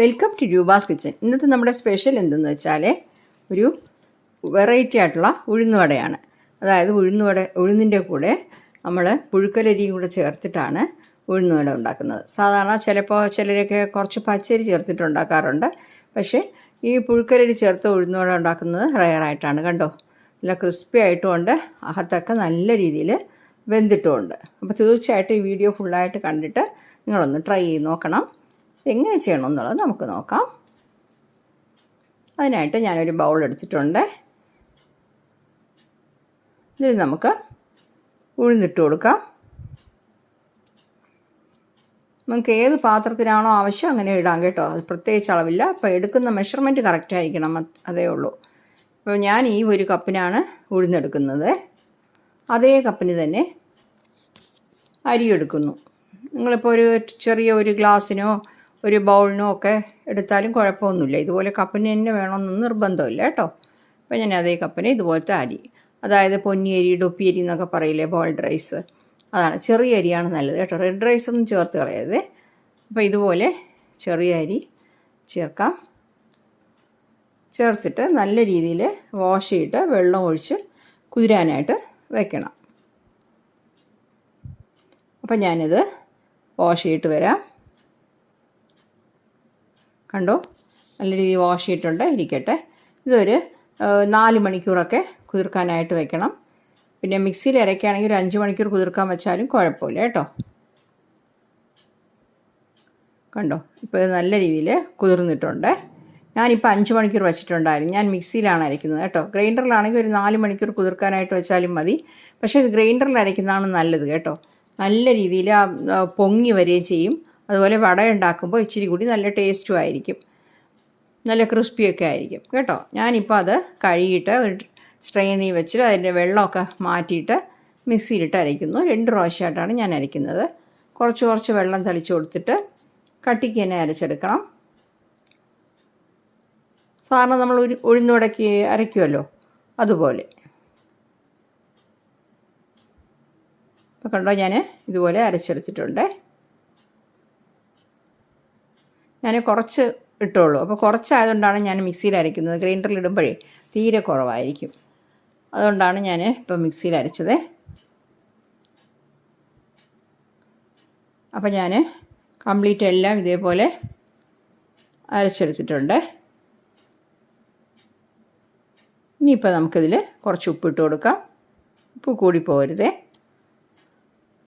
Welcome to Roopa's kitchen ഇന്നത്തെ നമ്മുടെ special എന്തെന്ന് വെച്ചാൽ ഒരു വെറൈറ്റി ആയിട്ടുള്ള ഉഴുന്നുവടയാണ്. അതായത് ഉഴുന്നുവട ഉഴുന്നിന്റെ കൂടെ നമ്മൾ പുഴുക്കലരിയും കൂടെ ചേർത്തിട്ടാണ് ഉഴുന്നുവട ഉണ്ടാക്കുന്നത്. സാധാരണ ചിലപ്പോൾ ചിലരൊക്കെ കുറച്ച് പച്ചരി ചേർത്തിട്ട് ഉണ്ടാക്കാറുണ്ട്. പക്ഷേ ഈ പുഴുക്കലരി ചേർത്ത് ഉഴുന്നുവട ഉണ്ടാക്കുന്നത് റയറായിട്ടാണ് കണ്ടോ? നല്ല ക്രിസ്പി ആയിട്ടുമുണ്ട്. അകത്തൊക്കെ നല്ല രീതിയിൽ വെന്തിട്ടുമുണ്ട്. അപ്പോൾ തീർച്ചയായിട്ടും ഈ വീഡിയോ ഫുള്ളായിട്ട് കണ്ടിട്ട് നിങ്ങളൊന്ന് ട്രൈ ചെയ്ത് നോക്കണം. എങ്ങനെ ചെയ്യണം എന്നുള്ളത് നമുക്ക് നോക്കാം. അതിനായിട്ട് ഞാനൊരു ബൗൾ എടുത്തിട്ടുണ്ട്. ഇതിൽ നമുക്ക് ഉഴുന്നിട്ട് കൊടുക്കാം. നമുക്ക് ഏത് പാത്രത്തിനാണോ ആവശ്യം അങ്ങനെ ഇടാം കേട്ടോ. അത് പ്രത്യേകിച്ച് അളവില്ല. അപ്പോൾ എടുക്കുന്ന മെഷർമെന്റ് കറക്റ്റ് ആയിരിക്കണം അത് ഉള്ളൂ. അപ്പോൾ ഞാൻ ഈ ഒരു കപ്പിനാണ് ഉഴുന്നെടുക്കുന്നത്. അതേ കപ്പിന് തന്നെ അരി എടുക്കുന്നു. നിങ്ങളിപ്പോൾ ഒരു ചെറിയ ഒരു ഗ്ലാസ്സിനോ ഒരു ബൗളിനോ ഒക്കെ എടുത്താലും കുഴപ്പമൊന്നുമില്ല. ഇതുപോലെ കപ്പിന് തന്നെ വേണമെന്നൊന്നും നിർബന്ധമില്ല കേട്ടോ. അപ്പോൾ ഞാൻ അതേ കപ്പിന് ഇതുപോലത്തെ അരി അതായത് പൊന്നിയരി ഡൊപ്പിയരി എന്നൊക്കെ പറയില്ലേ ബോൾഡ് റൈസ്. അതാണ് ചെറിയ അരിയാണ് നല്ലത് കേട്ടോ. റെഡ് റൈസ് ഒന്നും ചേർത്ത് കളയരുത്. അപ്പോൾ ഇതുപോലെ ചെറിയ അരി ചേർക്കാം. ചേർത്തിട്ട് നല്ല രീതിയിൽ വാഷ് ചെയ്തിട്ട് വെള്ളം ഒഴിച്ച് കുതിരാനായിട്ട് വെക്കണം. അപ്പം ഞാനിത് വാഷ് ചെയ്തിട്ട് വരാം. കണ്ടോ? നല്ല രീതിയിൽ വാഷ് ചെയ്തിട്ടുണ്ട്. ഇരിക്കട്ടെ. ഇതൊരു നാല് മണിക്കൂറൊക്കെ കുതിർക്കാനായിട്ട് വെക്കണം. പിന്നെ മിക്സിയിൽ ഇരയ്ക്കുകയാണെങ്കിൽ ഒരു അഞ്ച് മണിക്കൂർ കുതിർക്കാൻ വെച്ചാലും കുഴപ്പമില്ല കേട്ടോ. കണ്ടോ? ഇപ്പോൾ ഇത് നല്ല രീതിയിൽ കുതിർന്നിട്ടുണ്ട്. ഞാനിപ്പോൾ അഞ്ച് മണിക്കൂർ വെച്ചിട്ടുണ്ടായിരുന്നു. ഞാൻ മിക്സിയിലാണ് അരയ്ക്കുന്നത് കേട്ടോ. ഗ്രൈൻഡറിലാണെങ്കിൽ ഒരു നാല് മണിക്കൂർ കുതിർക്കാനായിട്ട് വെച്ചാലും മതി. പക്ഷേ ഇത് ഗ്രൈൻഡറിൽ അരയ്ക്കുന്നതാണ് നല്ലത് കേട്ടോ. നല്ല രീതിയിൽ പൊങ്ങി വരികയും ചെയ്യും. അതുപോലെ വട ഉണ്ടാക്കുമ്പോൾ ഇച്ചിരി കൂടി നല്ല ടേസ്റ്റും ആയിരിക്കും. നല്ല ക്രിസ്പിയൊക്കെ ആയിരിക്കും. കേട്ടോ? ഞാനിപ്പോൾ അത് കഴുകിയിട്ട് ഒരു സ്ട്രെയിനിൽ വെച്ചിട്ട് അതിന്റെ വെള്ളമൊക്കെ മാറ്റിയിട്ട് മിക്സിയിലിട്ട് അരയ്ക്കുന്നു. രണ്ട് പ്രാവശ്യമായിട്ടാണ് ഞാൻ അരയ്ക്കുന്നത്. കുറച്ച് കുറച്ച് വെള്ളം തളിച്ച് കൊടുത്തിട്ട് കട്ടിക്ക് തന്നെ അരച്ചെടുക്കണം. സാധാരണ നമ്മൾ ഒരു ഉഴുന്നുടക്കി അരയ്ക്കുമല്ലോ? അതുപോലെ. അപ്പോൾ കണ്ടോ? ഞാൻ ഇതുപോലെ അരച്ചെടുത്തിട്ടുണ്ട്. ഞാൻ കുറച്ച് ഇട്ടുള്ളൂ. അപ്പോൾ കുറച്ചായതുകൊണ്ടാണ് ഞാൻ മിക്സിയിൽ അരയ്ക്കുന്നത്. ഗ്രൈൻഡറിൽ ഇടുമ്പോഴേ തീരെ കുറവായിരിക്കും. അതുകൊണ്ടാണ് ഞാൻ ഇപ്പോൾ മിക്സിയിൽ അരച്ചത്. അപ്പോൾ ഞാൻ കംപ്ലീറ്റ് എല്ലാം ഇതേപോലെ അരച്ചെടുത്തിട്ടുണ്ട്. ഇനിയിപ്പോൾ നമുക്കിതിൽ കുറച്ച് ഉപ്പിട്ട് കൊടുക്കാം. ഉപ്പ് കൂടി പോരുതേ.